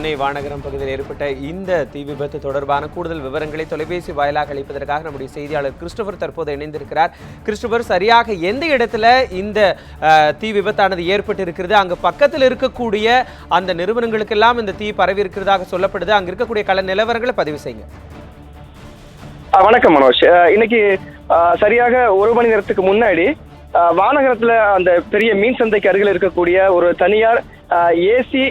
சென்னை வானகரம் பகுதியில் ஏற்பட்ட இந்த தீ விபத்து தொடர்பான கூடுதல் விவரங்களை தொலைபேசி வாயிலாக அளிப்பதற்காக நம்முடைய செய்தியாளர் கிறிஸ்டோபர் தற்போது இணைந்திருக்கிறார். கிறிஸ்டோபர் சரியாக எந்த இடத்துல இந்த தீ விபத்தானது ஏற்பட்டு இருக்கிறது அங்கு பக்கத்தில் இருக்கக்கூடிய அந்த நிறுவனங்களுக்கெல்லாம் இந்த தீ பரவி இருக்கிறதாக சொல்லப்படுது. அங்கு இருக்கக்கூடிய கள நிலவரங்களை பதிவு செய்யுங்க. வணக்கம் மனோஜ். இன்னைக்கு சரியாக ஒரு மணி நேரத்துக்கு முன்னாடி வானகரத்துல அந்த பெரிய மீன் சந்தைக்கு அருகில் இருக்கக்கூடிய ஒரு தனியார் ஏசி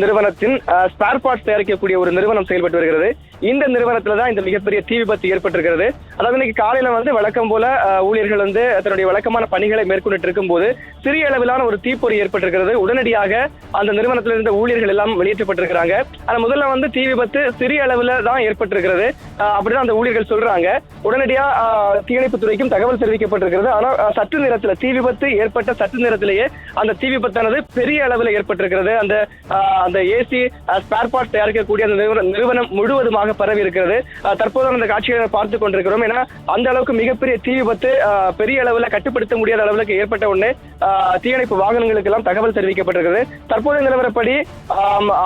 நிறுவனத்தின் ஸ்பேர் பார்ட்ஸ் தயாரிக்கக்கூடிய ஒரு நிறுவனம் செயல்பட்டு வருகிறது. இந்த நிறுவனத்துல தான் இந்த மிகப்பெரிய தீ விபத்து ஏற்பட்டிருக்கிறது. அதாவது இன்னைக்கு காலையில வந்து வழக்கம் போல ஊழியர்கள் வந்து தன்னுடைய வழக்கமான பணிகளை மேற்கொண்டுட்டு இருக்கும்போது சிறிய அளவிலான ஒரு தீப்பொறி ஏற்பட்டிருக்கிறது. உடனடியாக அந்த நிறுவனத்தில் இருந்த ஊழியர்கள் எல்லாம் வெளியேற்றப்பட்டிருக்கிறாங்க. ஆனா முதல்ல வந்து தீ விபத்து சிறிய அளவுல தான் ஏற்பட்டிருக்கிறது. ஆஹ் அப்படிதான் அந்த ஊழியர்கள் சொல்றாங்க. உடனடியா தீயணைப்பு துறைக்கும் தகவல் தெரிவிக்கப்பட்டிருக்கிறது. ஆனா சற்று நேரத்துல தீ விபத்து ஏற்பட்ட சற்று நேரத்திலேயே அந்த தீ விபத்தானது பெரிய அளவில் ஏற்பட்டிருக்கிறது. அந்த ஆஹ் அந்த ஏசி ஸ்பேர் பார்ட் தயாரிக்கக்கூடிய அந்த நிறுவனம் முழுவதுமாக வேகமாக பரவி இருக்கிறது. தற்போது அந்த காட்சிகளை பார்த்து கொண்டிருக்கிறோம். ஏன்னா அந்த அளவுக்கு மிகப்பெரிய தீ விபத்து பெரிய அளவில் கட்டுப்படுத்த முடியாத அளவுக்கு ஏற்பட்ட ஒன்று தீயணைப்பு வாகனங்களுக்கு எல்லாம் தகவல் தெரிவிக்கப்பட்டிருக்கிறது. தற்போதைய நிலவரப்படி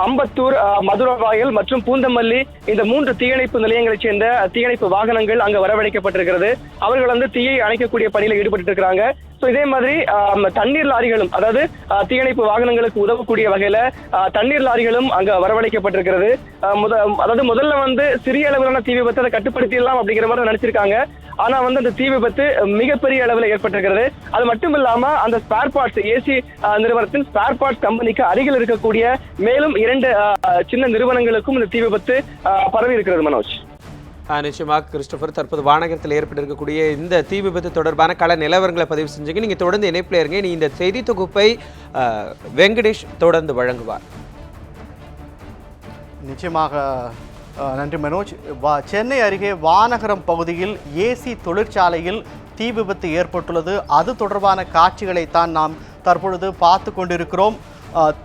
அம்பத்தூர் மதுரவாயல் மற்றும் பூந்தமல்லி இந்த மூன்று தீயணைப்பு நிலையங்களைச் சேர்ந்த தீயணைப்பு வாகனங்கள் அங்கு வரவழைக்கப்பட்டிருக்கிறது. அவர்கள் வந்து தீயை அணைக்கக்கூடிய பணியில் ஈடுபட்டு இருக்கிறாங்க. ஸோ இதே மாதிரி தண்ணீர் லாரிகளும் அதாவது தீயணைப்பு வாகனங்களுக்கு உதவக்கூடிய வகையில தண்ணீர் லாரிகளும் அங்க வரவழைக்கப்பட்டிருக்கிறது. அதாவது முதல்ல வந்து சிறிய அளவிலான தீ விபத்தை அதை கட்டுப்படுத்திடலாம் அப்படிங்கிற மாதிரி நினைச்சிருக்காங்க. ஆனா வந்து அந்த தீ விபத்து மிகப்பெரிய அளவில் ஏற்பட்டிருக்கிறது. அது மட்டும் இல்லாம அந்த ஸ்பேர் பார்ட்ஸ் ஏசி நிறுவனத்தின் ஸ்பேர் பார்ட்ஸ் கம்பெனிக்கு அருகில் இருக்கக்கூடிய மேலும் இரண்டு ஆஹ், சின்ன நிறுவனங்களுக்கும் இந்த தீ விபத்து ஆஹ், பரவி இருக்கிறது மனோஜ். நிச்சயமாக கிறிஸ்டபர் தற்போது வானகரத்தில் ஏற்பட்டிருக்கக்கூடிய இந்த தீ விபத்து தொடர்பான கள நிலவரங்களை பதிவு செஞ்சீங்க. நீங்கள் தொடர்ந்து இணைப்பில் இருங்க. நீ இந்த செய்தி தொகுப்பை வெங்கடேஷ் தொடர்ந்து வழங்குவார். நிச்சயமாக நன்றி மனோஜ். வா- சென்னை அருகே வானகரம் பகுதியில் ஏசி தொழிற்சாலையில் தீ விபத்து ஏற்பட்டுள்ளது. அது தொடர்பான காட்சிகளைத்தான் நாம் தற்பொழுது பார்த்து கொண்டிருக்கிறோம்.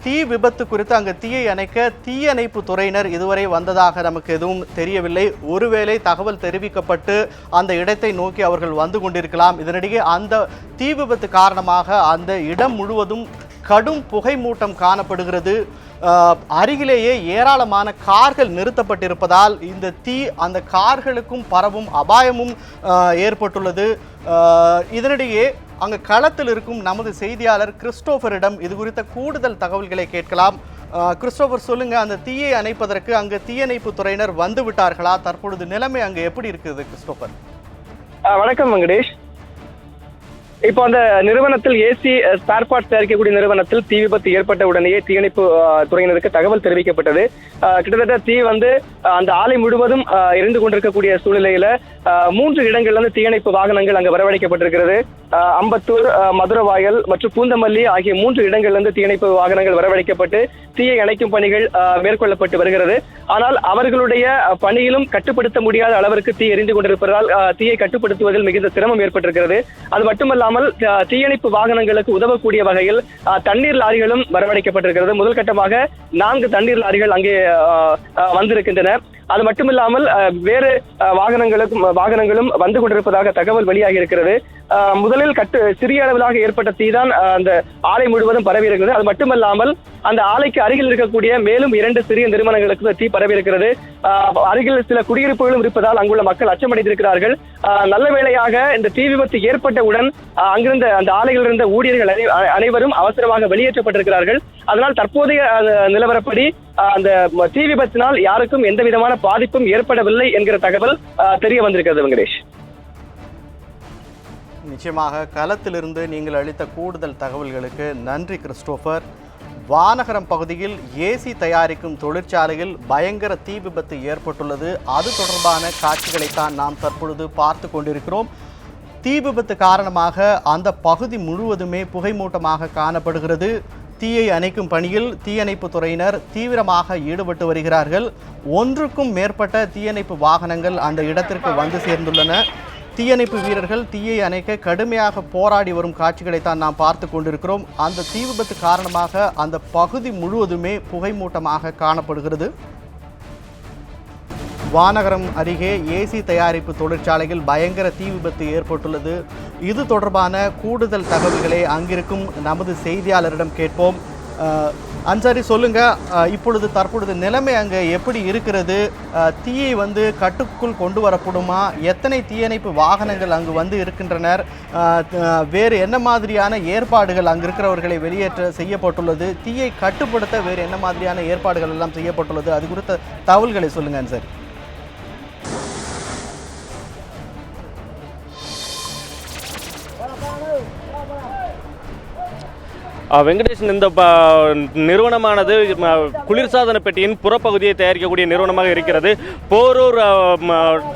தீ விபத்து குறித்து அங்கு தீயை அணைக்க தீயணைப்பு துறையினர் இதுவரை வந்ததாக நமக்கு எதுவும் தெரியவில்லை. ஒருவேளை தகவல் தெரிவிக்கப்பட்டு அந்த இடத்தை நோக்கி அவர்கள் வந்து கொண்டிருக்கலாம். இதனிடையே அந்த தீ விபத்து காரணமாக அந்த இடம் முழுவதும் கடும் புகை மூட்டம் காணப்படுகிறது அருகிலேயே ஏராளமான கார்கள் நிறுத்தப்பட்டிருப்பதால் இந்த தீ அந்த கார்களுக்கும் பரவும் அபாயமும் ஏற்பட்டுள்ளது. இதனிடையே அங்கு களத்தில் இருக்கும் நமது செய்தியாளர் கிறிஸ்டோபரிடம் இது குறித்த கூடுதல் தகவல்களை கேட்கலாம். கிறிஸ்டோபர் சொல்லுங்க அந்த தீயை அணைப்பதற்கு அங்கு தீயணைப்பு துறையினர் வந்து விட்டார்களா? தற்பொழுது நிலைமை அங்கு எப்படி இருக்குது கிறிஸ்டோபர்? வணக்கம் வெங்கடேஷ். இப்போ அந்த நிறுவனத்தில் ஏசி ஸ்பேர் பார்ட்ஸ் தயாரிக்கக்கூடிய நிறுவனத்தில் தீ விபத்து ஏற்பட்ட உடனேயே தீயணைப்பு துறையினருக்கு தகவல் தெரிவிக்கப்பட்டது. கிட்டத்தட்ட தீ வந்து அந்த ஆலை முழுவதும் எரிந்து கொண்டிருக்கக்கூடிய சூழ்நிலையில மூன்று இடங்கள்ல இருந்து தீயணைப்பு வாகனங்கள் அங்கு வரவழைக்கப்பட்டிருக்கிறது. அம்பத்தூர் மதுரவாயல் மற்றும் பூந்தமல்லி ஆகிய மூன்று இடங்கள்ல இருந்து தீயணைப்பு வாகனங்கள் வரவழைக்கப்பட்டு தீயை அணைக்கும் பணிகள் மேற்கொள்ளப்பட்டு வருகிறது. ஆனால் அவர்களுடைய பணியிலும் கட்டுப்படுத்த முடியாத அளவிற்கு தீ எரிந்து கொண்டிருப்பதால் தீயை கட்டுப்படுத்துவதில் மிகுந்த சிரமம் ஏற்பட்டிருக்கிறது. அது மட்டுமல்லாமல் இல்லாமல் தீயணைப்பு வாகனங்களுக்கு உதவக்கூடிய வகையில் தண்ணீர் லாரிகளும் வரவழைக்கப்பட்டிருக்கிறது. முதல் கட்டமாக நான்கு தண்ணீர் லாரிகள் அங்கே வந்திருக்கின்றன. அது மட்டுமில்லாமல் வேறு வாகனங்களுக்கும் வாகனங்களும் வந்து கொண்டிருப்பதாக தகவல் வெளியாகி இருக்கிறது முதலில் கட்டு சிறிய அளவிலாக ஏற்பட்ட தீதான் அந்த ஆலை முழுவதும் பரவி இருக்கிறது. அது மட்டுமல்லாமல் அந்த ஆலைக்கு அருகில் இருக்கக்கூடிய மேலும் இரண்டு சிறிய நிறுவனங்களுக்கு தீ பரவி இருக்கிறது. அருகில் சில குடியிருப்புகளும் இருப்பதால் அங்குள்ள மக்கள் அச்சமடைந்திருக்கிறார்கள். நல்ல வேளையாக இந்த தீ விபத்து ஏற்பட்டவுடன் அங்கிருந்த அந்த ஆலையில் இருந்த ஊழியர்கள் அனை- அனைவரும் அவசரமாக வெளியேற்றப்பட்டிருக்கிறார்கள். அதனால் தற்போதைய நிலவரப்படி அந்த தீ விபத்தினால் யாருக்கும் எந்த விதமான பாதிப்பும் ஏற்படவில்லை என்கிற தகவல் தெரிய வந்திருக்கிறது வெங்கடேஷ். நிச்சயமாக களத்திலிருந்து நீங்கள் அளித்த கூடுதல் தகவல்களுக்கு நன்றி கிறிஸ்டோஃபர் வானகரம் பகுதியில் ஏசி தயாரிக்கும் தொழிற்சாலையில் பயங்கர தீ விபத்து ஏற்பட்டுள்ளது. அது தொடர்பான காட்சிகளைத்தான் நாம் தற்பொழுது பார்த்து கொண்டிருக்கிறோம். தீ விபத்து காரணமாக அந்த பகுதி முழுவதுமே புகைமூட்டமாக காணப்படுகிறது. தீயை அணைக்கும் பணியில் தீயணைப்பு துறையினர் தீவிரமாக ஈடுபட்டு வருகிறார்கள். ஒன்றுக்கும் மேற்பட்ட தீயணைப்பு வாகனங்கள் அந்த இடத்திற்கு வந்து சேர்ந்துள்ளன. தீயணைப்பு வீரர்கள் தீயை அணைக்க கடுமையாக போராடி வரும் காட்சிகளைத்தான் நாம் பார்த்து கொண்டிருக்கிறோம். அந்த தீ விபத்து காரணமாக அந்த பகுதி முழுவதுமே புகைமூட்டமாக காணப்படுகிறது. வானகரம் அருகே ஏசி தயாரிப்பு தொழிற்சாலையில் பயங்கர தீ விபத்து ஏற்பட்டுள்ளது. இது தொடர்பான கூடுதல் தகவல்களை அங்கிருக்கும் நமது செய்தியாளரிடம் கேட்போம். அன்சாரி சொல்லுங்க. இப்பொழுது தற்பொழுது நிலைமை அங்கே எப்படி இருக்கிறது? தீயை வந்து கட்டுக்குள் கொண்டு வரப்படுமா? எத்தனை தீயணைப்பு வாகனங்கள் அங்கு வந்து இருக்கின்றனர்? வேறு என்ன மாதிரியான ஏற்பாடுகள் அங்கு இருக்கிறவர்களை வெளியேற்ற செய்யப்பட்டுள்ளது? தீயை கட்டுப்படுத்த வேறு என்ன மாதிரியான ஏற்பாடுகள் எல்லாம் செய்யப்பட்டுள்ளது? அது குறித்த தகவல்களை சொல்லுங்க அன்சாரி. வெங்கடேஷன் இந்த ப- நிறுவனமானது குளிர்சாதன பெட்டியின் புறப்பகுதியை தயாரிக்கக்கூடிய நிறுவனமாக இருக்கிறது. போரூர்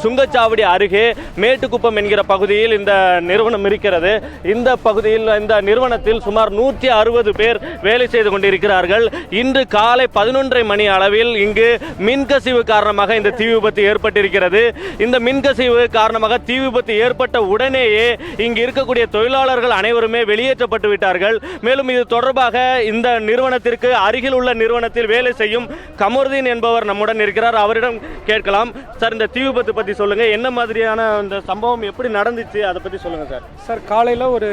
சுங்கச்சாவடி அருகே மேட்டுக்குப்பம் என்கிற பகுதியில் இந்த நிறுவனம் இருக்கிறது. இந்த பகுதியில் இந்த நிறுவனத்தில் சுமார் நூற்றி அறுபது பேர் வேலை செய்து கொண்டிருக்கிறார்கள். இன்று காலை பதினொன்றரை மணி அளவில் இங்கு மின்கசிவு காரணமாக இந்த தீ விபத்து ஏற்பட்டிருக்கிறது. இந்த மின்கசிவு காரணமாக தீ விபத்து ஏற்பட்ட உடனேயே இங்கு இருக்கக்கூடிய தொழிலாளர்கள் அனைவருமே வெளியேற்றப்பட்டு விட்டார்கள். மேலும் இது தொடர்பாக இந்த நிறுவனத்திற்கு அருகில் உள்ள நிறுவனத்தில் வேலை செய்யும் கமருதீன் என்பவர் நம்முடன் இருக்கிறார். அவரிடம் கேட்கலாம். சார் இந்த தீ விபத்து பத்தி சொல்லுங்க. என்ன மாதிரியான இந்த சம்பவம் எப்படி நடந்துச்சு? அதை பத்தி சொல்லுங்க சார். சார் காலையில் ஒரு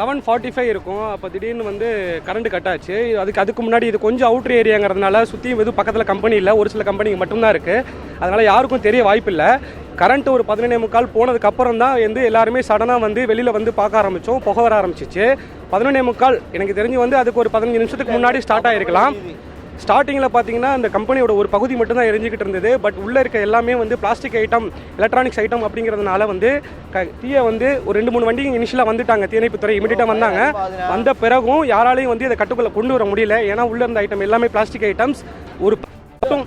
லெவன் ஃபார்ட்டி ஃபைவ் இருக்கும். அப்போ திடீர்னு வந்து கரண்ட் கட் ஆச்சு. அதுக்கு அதுக்கு முன்னாடி இது கொஞ்சம் அவுட்ரு ஏரியாங்கிறதுனால சுற்றியும் எதுவும் பக்கத்தில் கம்பெனி இல்லை. ஒரு சில கம்பெனிக்கு மட்டும்தான் இருக்குது அதனால் யாருக்கும் தெரிய வாய்ப்பில்லை. கரண்ட் ஒரு பதினொன்னே முக்கால் போனதுக்கு அப்புறம் தான் வந்து எல்லாருமே சடனாக வந்து வெளியில் வந்து பார்க்க ஆரம்பித்தோம் புகை வர ஆரம்பிச்சிச்சு. பதினொன்னே முக்கால் எனக்கு தெரிஞ்சு வந்து அதுக்கு ஒரு பதினஞ்சு நிமிஷத்துக்கு முன்னாடி ஸ்டார்ட் ஆகிருக்கலாம் ஸ்டார்டிங்கில் பார்த்தீங்கன்னா அந்த கம்பெனியோட ஒரு பகுதி மட்டும் தான் எரிஞ்சிக்கிட்டு இருந்தது. பட் உள்ளே இருக்க எல்லாமே வந்து பிளாஸ்டிக் ஐட்டம் எலக்ட்ரானிக்ஸ் ஐட்டம் அப்படிங்கிறதுனால வந்து க தீயை வந்து ஒரு ரெண்டு மூணு வண்டி இனிஷியலாக வந்துட்டாங்க. தீயணைப்புத்துறை இமீடியட்டாக வந்தாங்க. வந்த பிறகும் யாராலையும் வந்து இதை கட்டுக்குள்ளே கொண்டு வர முடியல. ஏன்னா உள்ளே இருந்த ஐட்டம் எல்லாமே பிளாஸ்டிக் ஐட்டம்ஸ் ஒரு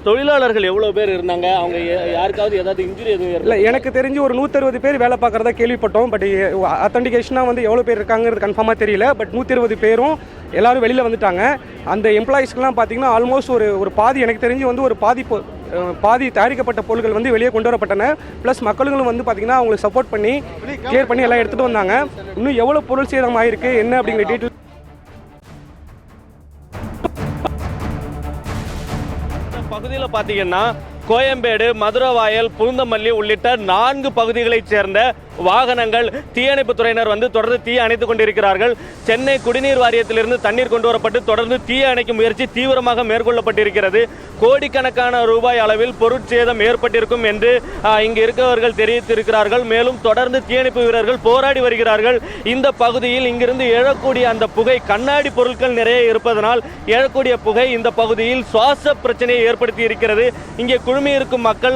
தொழிலாளர்கள் எவ்வளவு பேர் இருந்தாங்க? அவங்க யாருக்காவது ஏதாவது இன்ஜுரி எதுவும் இல்லை? எனக்கு தெரிஞ்சு ஒரு நூற்றறுபது பேர் வேலை பார்க்குறதா கேள்விப்பட்டோம். பட் அத்தன்டிகேஷனாக வந்து எவ்வளோ பேர் இருக்காங்கிறது கன்ஃபார்மாக தெரியல. பட் நூற்றி பேரும் எல்லாரும் வெளியில் வந்துட்டாங்க. அந்த எம்ப்ளாயிஸ்க்கெலாம் பார்த்தீங்கன்னா ஆல்மோஸ்ட் ஒரு ஒரு பாதி எனக்கு தெரிஞ்சு வந்து ஒரு பாதி பாதி தயாரிக்கப்பட்ட பொருட்கள் வந்து வெளியே கொண்டு வரப்பட்டன. ப்ளஸ் மக்களுங்களும் வந்து பார்த்தீங்கன்னா அவங்களுக்கு சப்போர்ட் பண்ணி கிளியர் பண்ணி எல்லாம் எடுத்துகிட்டு வந்தாங்க. இன்னும் எவ்வளோ பொருள் சேதம் ஆயிருக்கு என்ன அப்படிங்கிற டீட்டெயில் பார்த்தீங்கன்னா கோயம்பேடு மதுரவாயல் புழுந்தமல்லி உள்ளிட்ட நான்கு பகுதிகளைச் சேர்ந்த வாகனங்கள் தீயணைப்பு துறையினர் வந்து தொடர்ந்து தீ அணைத்துக் கொண்டிருக்கிறார்கள். சென்னை குடிநீர் வாரியத்திலிருந்து தண்ணீர் கொண்டு வரப்பட்டு தொடர்ந்து தீ அணைக்கும் முயற்சி தீவிரமாக மேற்கொள்ளப்பட்டிருக்கிறது. கோடிக்கணக்கான ரூபாய் அளவில் பொருட்சேதம் ஏற்பட்டிருக்கும் என்று இங்கு இருக்கவர்கள் தெரிவித்திருக்கிறார்கள். மேலும் தொடர்ந்து தீயணைப்பு வீரர்கள் போராடி வருகிறார்கள். இந்த பகுதியில் இங்கிருந்து எழக்கூடிய அந்த புகை கண்ணாடி பொருட்கள் நிறைய இருப்பதனால் எழக்கூடிய புகை இந்த பகுதியில் சுவாச பிரச்சனையை ஏற்படுத்தி இருக்கிறது. இங்கே குழு குழுமி இருக்கும் மக்கள்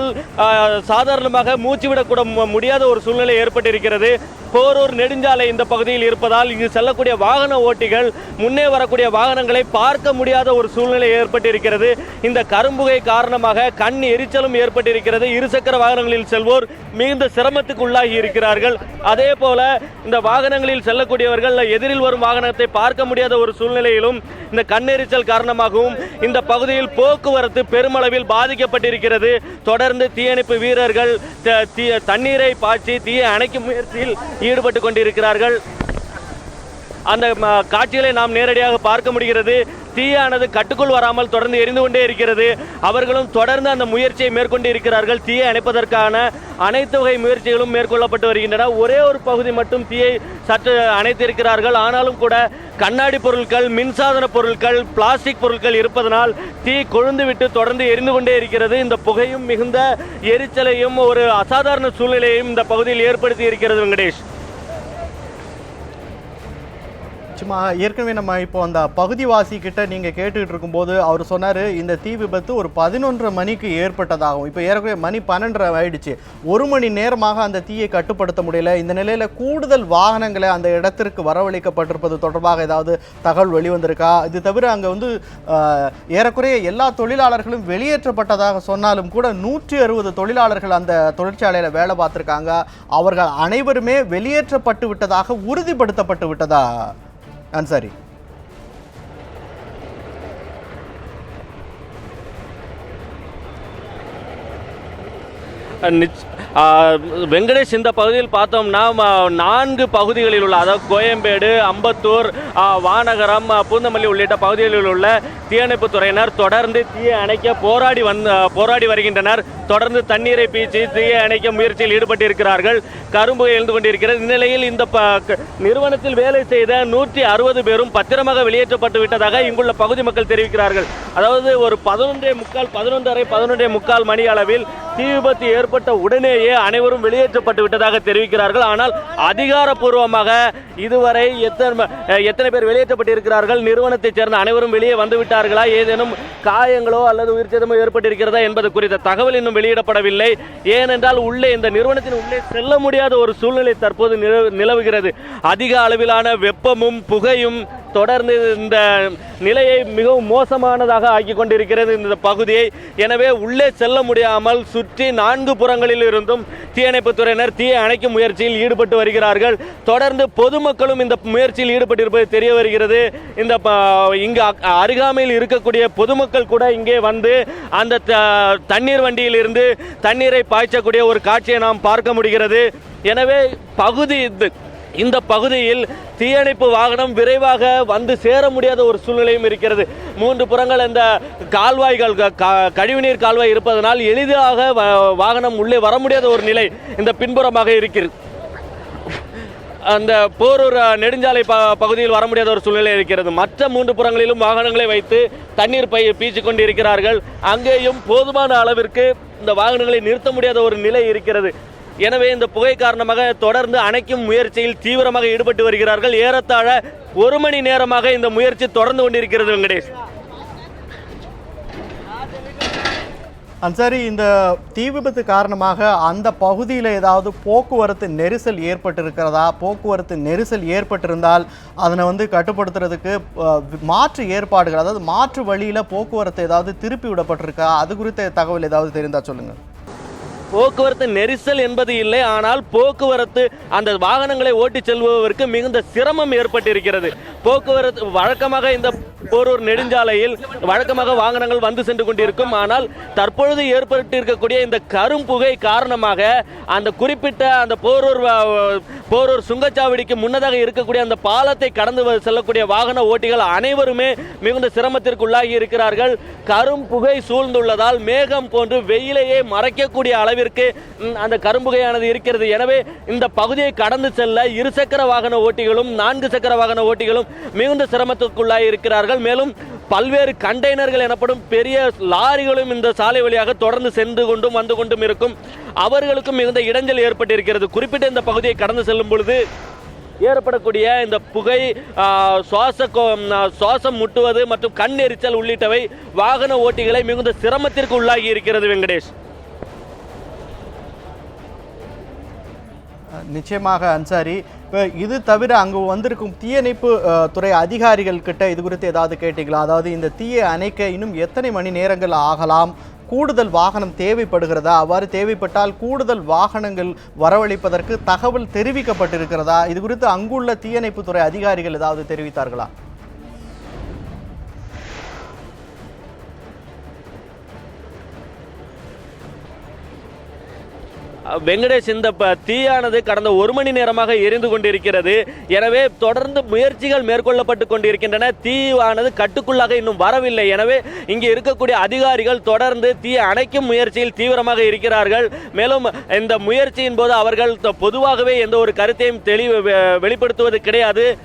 சாதாரணமாக மூச்சு விடக்கூட முடியாத ஒரு சூழ்நிலை ஏற்பட்டிருக்கிறது. போரூர் நெடுஞ்சாலை இந்த பகுதியில் இருப்பதால் இங்கு செல்லக்கூடிய வாகன ஓட்டிகள் முன்னே வரக்கூடிய வாகனங்களை பார்க்க முடியாத ஒரு சூழ்நிலை ஏற்பட்டிருக்கிறது. இந்த கரும்புகை காரணமாக கண் எரிச்சலும் ஏற்பட்டிருக்கிறது. இருசக்கர வாகனங்களில் செல்வோர் மிகுந்த சிரமத்துக்கு உள்ளாகி இருக்கிறார்கள். அதே போல இந்த வாகனங்களில் செல்லக்கூடியவர்கள் எதிரில் வரும் வாகனத்தை பார்க்க முடியாத ஒரு சூழ்நிலையிலும் இந்த கண்ணெரிச்சல் காரணமாகவும் இந்த பகுதியில் போக்குவரத்து பெருமளவில் பாதிக்கப்பட்டிருக்கிறது. தொடர்ந்து தீயணைப்பு வீரர்கள் தண்ணீரை பாய்ச்சி தீயை அணைக்கும் முயற்சியில் ஈடுபட்டு கொண்டிருக்கிறார்கள். அந்த காட்சிகளை நாம் நேரடியாக பார்க்க முடிகிறது. தீயானது கட்டுக்குள் வராமல் தொடர்ந்து எரிந்து கொண்டே இருக்கிறது. அவர்களும் தொடர்ந்து அந்த முயற்சியை மேற்கொண்டு இருக்கிறார்கள். தீயை அணைப்பதற்கான அனைத்து வகை முயற்சிகளும் மேற்கொள்ளப்பட்டு வருகின்றன. ஒரே ஒரு பகுதி மட்டும் தீயை சற்று அணைத்திருக்கிறார்கள். ஆனாலும் கூட கண்ணாடி பொருட்கள் மின்சாதன பொருட்கள் பிளாஸ்டிக் பொருட்கள் இருப்பதனால் தீ கொழுந்துவிட்டு தொடர்ந்து எரிந்து கொண்டே இருக்கிறது. இந்த புகையும் மிகுந்த எரிச்சலையும் ஒரு அசாதாரண சூழ்நிலையையும் இந்த பகுதியில் ஏற்படுத்தி இருக்கிறது வெங்கடேஷ். சும்மா ஏற்கனவே நம்ம இப்போ அந்த பகுதிவாசி கிட்ட நீங்கள் கேட்டுக்கிட்டு இருக்கும்போது அவர் சொன்னார் இந்த தீ விபத்து ஒரு பதினொன்றரை மணிக்கு ஏற்பட்டதாகும் இப்போ ஏற்கனவே மணி பன்னெண்டரை ஆயிடுச்சு. ஒரு மணி நேரமாக அந்த தீயை கட்டுப்படுத்த முடியல. இந்த நிலையில் கூடுதல் வாகனங்களை அந்த இடத்திற்கு வரவழைக்கப்பட்டிருப்பது தொடர்பாக ஏதாவது தகவல் வெளிவந்திருக்கா? இது தவிர அங்கே வந்து ஏறக்குறைய எல்லா தொழிலாளர்களும் வெளியேற்றப்பட்டதாக சொன்னாலும் கூட நூற்றி அறுபது தொழிலாளர்கள் அந்த தொழிற்சாலையில் வேலை பார்த்துருக்காங்க. அவர்கள் அனைவருமே வெளியேற்றப்பட்டு விட்டதாக உறுதிப்படுத்தப்பட்டு விட்டதா? ansari and வெங்கடேஷ் இந்த பகுதியில் பார்த்தோம்னா நான்கு பகுதிகளில் உள்ள அதாவது கோயம்பேடு அம்பத்தூர் வானகரம் பூந்தமல்லி உள்ளிட்ட பகுதிகளில் உள்ள தீயணைப்புத் துறையினர் தொடர்ந்து தீயை அணைக்க போராடி வந்து போராடி வருகின்றனர். தொடர்ந்து தண்ணீரை பீச்சி தீயை அணைக்க முயற்சியில் ஈடுபட்டிருக்கிறார்கள். கரும்பு எழுந்து கொண்டிருக்கிறது. இந்நிலையில் இந்த ப- க- நிறுவனத்தில் வேலை செய்த நூற்றி அறுபது பேரும் பத்திரமாக வெளியேற்றப்பட்டு விட்டதாக இங்குள்ள பகுதி மக்கள் தெரிவிக்கிறார்கள். அதாவது ஒரு பதினொன்றே முக்கால் பதினொன்றரை பதினொன்றே முக்கால் மணி அளவில் தீ விபத்து ஏற்பட்ட உடனேயே அனைவரும் வெளியேற்றப்பட்டு விட்டதாக தெரிவிக்கிறார்கள். ஆனால் அதிகாரப்பூர்வமாக இதுவரை எத்தனை எத்தனை பேர் வெளியேற்றப்பட்டிருக்கிறார்கள்? நிறுவனத்தைச் சேர்ந்த அனைவரும் வெளியே வந்து விட்டார்களா? ஏதேனும் காயங்களோ அல்லது உயிர் சேதமோ ஏற்பட்டிருக்கிறதா என்பது குறித்த தகவல் இன்னும் வெளியிடப்படவில்லை. ஏனென்றால் உள்ளே இந்த நிறுவனத்தின் உள்ளே செல்ல முடியாத ஒரு சூழ்நிலை தற்போது நிலவு- நிலவுகிறது. அதிக அளவிலான வெப்பமும் புகையும் தொடர்ந்து இந்த நிலையை மிகவும் மோசமானதாக ஆக்கி கொண்டிருக்கிறது இந்த பகுதியை. எனவே உள்ளே செல்ல முடியாமல் சுற்றி நான்கு புறங்களில் இருந்தும் தீயணைப்புத் துறையினர் தீயை அணைக்கும் முயற்சியில் ஈடுபட்டு வருகிறார்கள். தொடர்ந்து பொதுமக்களும் இந்த முயற்சியில் ஈடுபட்டிருப்பது தெரிய வருகிறது. இந்த இங்கு அருகாமையில் இருக்கக்கூடிய பொதுமக்கள் கூட இங்கே வந்து அந்த த- தண்ணீர் வண்டியில் இருந்து தண்ணீரை பாய்ச்சக்கூடிய ஒரு காட்சியை நாம் பார்க்க முடிகிறது. எனவே பகுதி இது இந்த பகுதியில் தீயணைப்பு வாகனம் விரைவாக வந்து சேர முடியாத ஒரு சூழ்நிலையும் இருக்கிறது. மூன்று புறங்கள் இந்த கால்வாய்கள் க- க- கழிவுநீர் கால்வாய் இருப்பதனால் எளிதாக வ- வாகனம் உள்ளே வர முடியாத ஒரு நிலை இந்த பின்புறமாக இருக்கிறது. அந்த போரூர் நெடுஞ்சாலை ப பகுதியில் வர முடியாத ஒரு சூழ்நிலை இருக்கிறது. மற்ற மூன்று புறங்களிலும் வாகனங்களை வைத்து தண்ணீர் பை பீச்சிக்கொண்டு இருக்கிறார்கள் அங்கேயும் போதுமான அளவிற்கு இந்த வாகனங்களை நிறுத்த முடியாத ஒரு நிலை இருக்கிறது. எனவே இந்த புகை காரணமாக தொடர்ந்து அணைக்கும் முயற்சியில் தீவிரமாக ஈடுபட்டு வருகிறார்கள். ஏறத்தாழ ஒரு மணி நேரமாக இந்த முயற்சி தொடர்ந்து கொண்டிருக்கிறது வெங்கடேஷ். அன்சாரி இந்த தீ விபத்து காரணமாக அந்த பகுதியில் ஏதாவது போக்குவரத்து நெரிசல் ஏற்பட்டிருக்கிறதா? போக்குவரத்து நெரிசல் ஏற்பட்டிருந்தால் அதனை வந்து கட்டுப்படுத்துறதுக்கு மாற்று ஏற்பாடுகள் அதாவது மாற்று வழியில் போக்குவரத்து ஏதாவது திருப்பி விடப்பட்டிருக்கா? அது குறித்த தகவல் ஏதாவது தெரிந்தால் சொல்லுங்கள் போக்குவரத்து நெரிசல் என்பது இல்லை. ஆனால் போக்குவரத்து அந்த வாகனங்களை ஓட்டிச் செல்பவருக்கு மிகுந்த சிரமம் ஏற்பட்டிருக்கிறது. போக்குவரத்து வழக்கமாக இந்த போரூர் நெடுஞ்சாலையில் வழக்கமாக வாகனங்கள் வந்து சென்று கொண்டிருக்கும். ஆனால் தற்பொழுது ஏற்பட்டிருக்கக்கூடிய இந்த கரும்புகை காரணமாக அந்த குறிப்பிட்ட அந்த போரூர் போரூர் சுங்கச்சாவடிக்கு முன்னதாக இருக்கக்கூடிய அந்த பாலத்தை கடந்து செல்லக்கூடிய வாகன ஓட்டிகள் அனைவருமே மிகுந்த சிரமத்திற்குள்ளாகி இருக்கிறார்கள். கரும்புகை சூழ்ந்துள்ளதால் மேகம் போன்று வெயிலையே மறைக்கக்கூடிய அளவில் அளவிற்கு அந்த கரும்புகையானது இருக்கிறது. எனவே இந்த பகுதியை கடந்து செல்ல இருசக்கர வாகன ஓட்டிகளும் நான்கு சக்கர வாகன ஓட்டிகளும் மிகுந்த சிரமத்திற்குள்ளாகி இருக்கிறார்கள். மேலும் பல்வேறு கண்டெய்னர்கள் எனப்படும் பெரிய லாரிகளும் இந்த சாலை வழியாக தொடர்ந்து சென்று கொண்டும் வந்து கொண்டும் இருக்கும். அவர்களுக்கும் மிகுந்த இடைஞ்சல் ஏற்பட்டிருக்கிறது. குறிப்பிட்ட இந்த பகுதியை கடந்து செல்லும் பொழுது ஏற்படக்கூடிய இந்த புகை சுவாச கோ- சுவாசம் முட்டுவது மற்றும் கண் எரிச்சல் உள்ளிட்டவை வாகன ஓட்டிகளை மிகுந்த சிரமத்திற்கு உள்ளாகி இருக்கிறது வெங்கடேஷ். நிச்சயமாக அன்சாரி. இப்போ இது தவிர அங்கு வந்திருக்கும் தீயணைப்பு துறை அதிகாரிகள் கிட்ட இது குறித்து ஏதாவது கேட்டீங்களா? அதாவது இந்த தீயை அணைக்க இன்னும் எத்தனை மணி நேரங்கள் ஆகலாம்? கூடுதல் வாகனம் தேவைப்படுகிறதா? அவ்வாறு தேவைப்பட்டால் கூடுதல் வாகனங்கள் வரவழைப்பதற்கு தகவல் தெரிவிக்கப்பட்டிருக்கிறதா? இது குறித்து அங்குள்ள தீயணைப்பு துறை அதிகாரிகள் ஏதாவது தெரிவித்தார்களா? வெங்கடேஷ் இந்த ப- தீயானது கடந்த ஒரு மணி நேரமாக எரிந்து கொண்டிருக்கிறது. எனவே தொடர்ந்து முயற்சிகள் மேற்கொள்ளப்பட்டு கொண்டிருக்கின்றன. தீயானது கட்டுக்குள்ளாக இன்னும் வரவில்லை. எனவே இங்கே இருக்கக்கூடிய அதிகாரிகள் தொடர்ந்து தீயை அணைக்கும் முயற்சியில் தீவிரமாக இருக்கிறார்கள். மேலும் இந்த முயற்சியின் போது அவர்கள் பொதுவாகவே எந்த ஒரு கருத்தையும் தெளிவு வெளிப்படுத்துவது கிடையாது.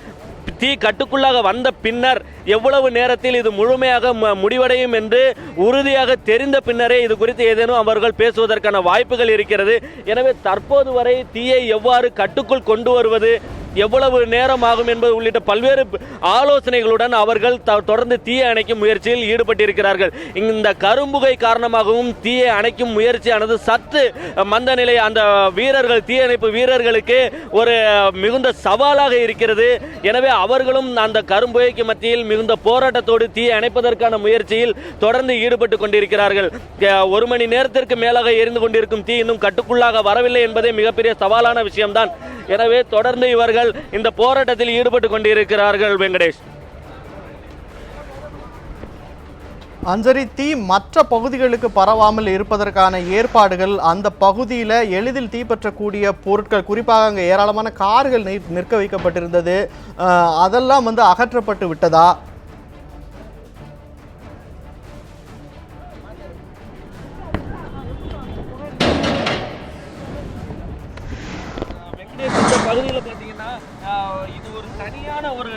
தீ கட்டுக்குள்ளாக வந்த பின்னர் எவ்வளவு நேரத்தில் இது முழுமையாக முடிவடையும் என்று உறுதியாக தெரிந்த பின்னரே இது குறித்து ஏதேனும் அவர்கள் பேசுவதற்கான வாய்ப்புகள் இருக்கிறது. எனவே தற்போது வரை தீயை எவ்வாறு கட்டுக்குள் கொண்டு வருவது எவ்வளவு நேரம் ஆகும் என்பது உள்ளிட்ட பல்வேறு ஆலோசனைகளுடன் அவர்கள் த- தொடர்ந்து தீயை அணைக்கும் முயற்சியில் ஈடுபட்டிருக்கிறார்கள். இந்த கரும்புகை காரணமாகவும் தீயை அணைக்கும் முயற்சியானது சற்று மந்த நிலை அந்த வீரர்கள் தீயணைப்பு வீரர்களுக்கு ஒரு மிகுந்த சவாலாக இருக்கிறது. எனவே அவர்களும் அந்த கரும்புகைக்கு மத்தியில் மிகுந்த போராட்டத்தோடு தீயை அணைப்பதற்கான முயற்சியில் தொடர்ந்து ஈடுபட்டு கொண்டிருக்கிறார்கள். ஒரு மணி நேரத்திற்கு மேலாக எரிந்து கொண்டிருக்கும் தீ இன்னும் கட்டுக்குள்ளாக வரவில்லை என்பதே மிகப்பெரிய சவாலான விஷயம்தான். எனவே தொடர்ந்து இவர்கள் இந்த போராட்டத்தில் ஈடுபட்டு கொண்டிருக்கிறார்கள் வெங்கடேஷ். அஞ்சரி தீ மற்ற பகுதிகளுக்கு பரவாமல் இருப்பதற்கான ஏற்பாடுகள் அந்த பகுதியில் எளிதில் தீப்பற்றக்கூடிய பொருட்கள் குறிப்பாக அங்கே ஏராளமான கார்கள் நிற்க வைக்கப்பட்டிருந்தது. அதெல்லாம் வந்து அகற்றப்பட்டு விட்டதா? பகுதியில் பார்த்தீங்கன்னா ஒரு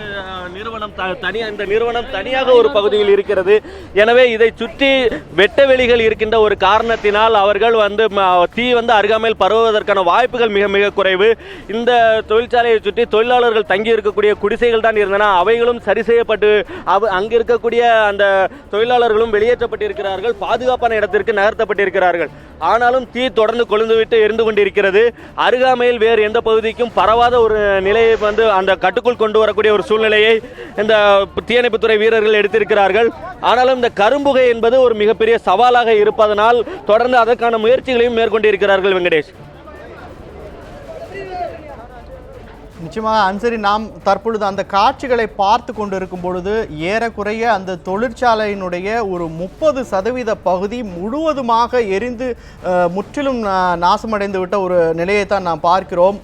நிறுவனம் நிறுவனம் த- இந்த நிறுவனம் தனியாக ஒரு பகுதியில் இருக்கிறது. எனவே இதை சுற்றி வெட்ட வெளிகள் இருக்கின்ற ஒரு காரணத்தினால் அவர்கள் வந்து ம- தீ வந்து அருகாமையில் பரவுவதற்கான வாய்ப்புகள் மிக மிக குறைவு. இந்த தொழிற்சாலையை சுற்றி தொழிலாளர்கள் தங்கி இருக்கக்கூடிய குடிசைகள் தான் இருந்தன. அவைகளும் சரி செய்யப்பட்டு அவ அங்கு இருக்கக்கூடிய அந்த தொழிலாளர்களும் வெளியேற்றப்பட்டிருக்கிறார்கள். பாதுகாப்பான இடத்திற்கு நகர்த்தப்பட்டிருக்கிறார்கள். ஆனாலும் தீ தொடர்ந்து கொழுந்துவிட்டு எரிந்து கொண்டிருக்கிறது. அருகாமையில் வேறு எந்த பகுதிக்கும் பரவாத ஒரு நிலையை வந்து அந்த கட்டுக்குள் கொண்டு வரக்கூடிய ஒரு சூழ்நிலையை இந்த தீயணைப்புத்துறை வீரர்கள் எடுத்திருக்கிறார்கள். ஆனாலும் இந்த கரும்புகை என்பது ஒரு மிகப்பெரிய சவாலாக இருப்பதனால் தொடர்ந்து அதற்கான முயற்சிகளையும் மேற்கொண்டிருக்கிறார்கள் வெங்கடேஷ். நிச்சயமாக அன்சரி நாம் தற்பொழுது அந்த காட்சிகளை பார்த்து கொண்டிருக்கும் பொழுது ஏறக்குறைய அந்த தொழிற்சாலையினுடைய ஒரு முப்பது சதவீத பகுதி முழுவதுமாக எரிந்து முற்றிலும் நா- நாசமடைந்து விட்ட ஒரு நிலையை தான் நாம் பார்க்கிறோம்.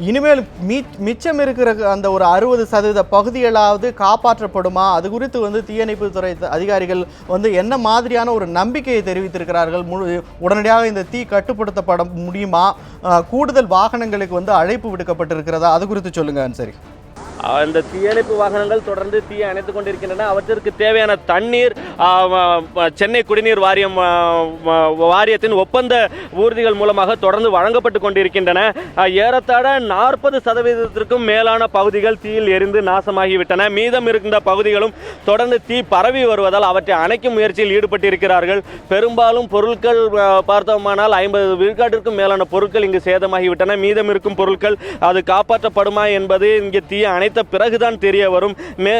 இனிமேல் மீ மிச்சம் இருக்கிற அந்த ஒரு அறுபது சதவீத பகுதிகளாவது காப்பாற்றப்படுமா? அது குறித்து வந்து தீயணைப்புத்துறை துறை அதிகாரிகள் வந்து என்ன மாதிரியான ஒரு நம்பிக்கையை தெரிவித்திருக்கிறார்கள்? முழு உடனடியாக இந்த தீ கட்டுப்படுத்தப்பட முடியுமா? கூடுதல் வாகனங்களுக்கு வந்து அழைப்பு இருக்கிறதா? அது குறித்து சொல்லுங்க அன்சரி. அந்த தீயணைப்பு வாகனங்கள் தொடர்ந்து தீயை அணைத்துக் கொண்டிருக்கின்றன. அவற்றிற்கு தேவையான தண்ணீர் சென்னை குடிநீர் வாரியம் வாரியத்தின் ஒப்பந்த ஊர்திகள் மூலமாக தொடர்ந்து வழங்கப்பட்டு கொண்டிருக்கின்றன. ஏறத்தாழ நாற்பது சதவீதத்திற்கும் மேலான பகுதிகள் தீயில் எரிந்து நாசமாகிவிட்டன. மீதம் இருக்கின்ற பகுதிகளும் தொடர்ந்து தீ பரவி வருவதால் அவற்றை அணைக்கும் முயற்சியில் ஈடுபட்டிருக்கிறார்கள். பெரும்பாலும் பொருட்கள் பார்த்தோமானால் ஐம்பது விழுக்காட்டிற்கும் மேலான பொருட்கள் இங்கு சேதமாகிவிட்டன. மீதம் இருக்கும் பொருட்கள் அது காப்பாற்றப்படுமா என்பது இங்கே தீயை அணைத்த பிறகுதான் தெரிய வரும். மே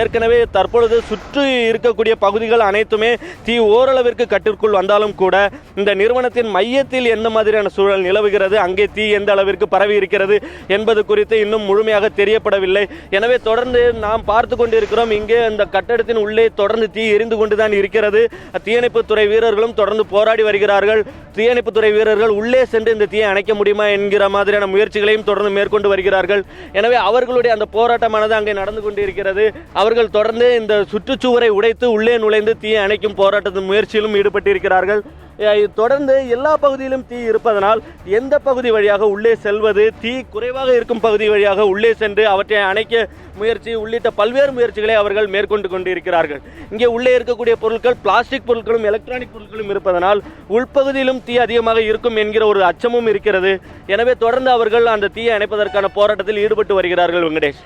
ஏற்கனவே தற்பொழுது சுற்றி இருக்கக்கூடிய பகுதிகள் அனைத்துமே தீ ஓரளவிற்கு கட்டிற்குள் வந்தாலும் கூட இந்த நிறுவனத்தின் மையத்தில் எந்த மாதிரியான சூழல் நிலவுகிறது? அங்கே தீ எந்த அளவிற்கு பரவி இருக்கிறது என்பது குறித்து இன்னும் முழுமையாக தெரியப்படவில்லை. எனவே தொடர்ந்து நாம் பார்த்து கொண்டிருக்கிறோம். இங்கே இந்த கட்டடத்தின் உள்ளே தொடர்ந்து தீ எரிந்து கொண்டுதான் இருக்கிறது. தீயணைப்புத்துறை வீரர்களும் தொடர்ந்து போராடி வருகிறார்கள். தீயணைப்புத்துறை வீரர்கள் உள்ளே சென்று இந்த தீயை அணைக்க முடியுமா என்கிற மாதிரியான முயற்சிகளையும் தொடர்ந்து மேற்கொண்டு வருகிறார்கள். எனவே அவர்களுடைய அந்த போராட்டமானது அங்கே நடந்து கொண்டிருக்கிறது. அவர்கள் தொடர்ந்து இந்த சுற்றுச்சுவரை உடைத்து உள்ளே நுழைந்து தீயை அணைக்கும் போராட்டத்தின் முயற்சியிலும் ஈடுபட்டிருக்கிறார்கள். தொடர்ந்து எல்லா பகுதியிலும் தீ இருப்பதனால் எந்த பகுதி வழியாக உள்ளே செல்வது தீ குறைவாக இருக்கும் பகுதி வழியாக உள்ளே சென்று அவற்றை அணைக்க முயற்சி உள்ளிட்ட பல்வேறு முயற்சிகளை அவர்கள் மேற்கொண்டு கொண்டிருக்கிறார்கள். இங்கே உள்ளே இருக்கக்கூடிய பொருட்கள் பிளாஸ்டிக் பொருட்களும் எலக்ட்ரானிக் பொருட்களும் இருப்பதனால் உள்பகுதியிலும் தீ அதிகமாக இருக்கும் என்கிற ஒரு அச்சமும் இருக்கிறது. எனவே தொடர்ந்து அவர்கள் அந்த தீயை அணைப்பதற்கான போராட்டத்தில் ஈடுபட்டு வருகிறார்கள் வெங்கடேஷ்.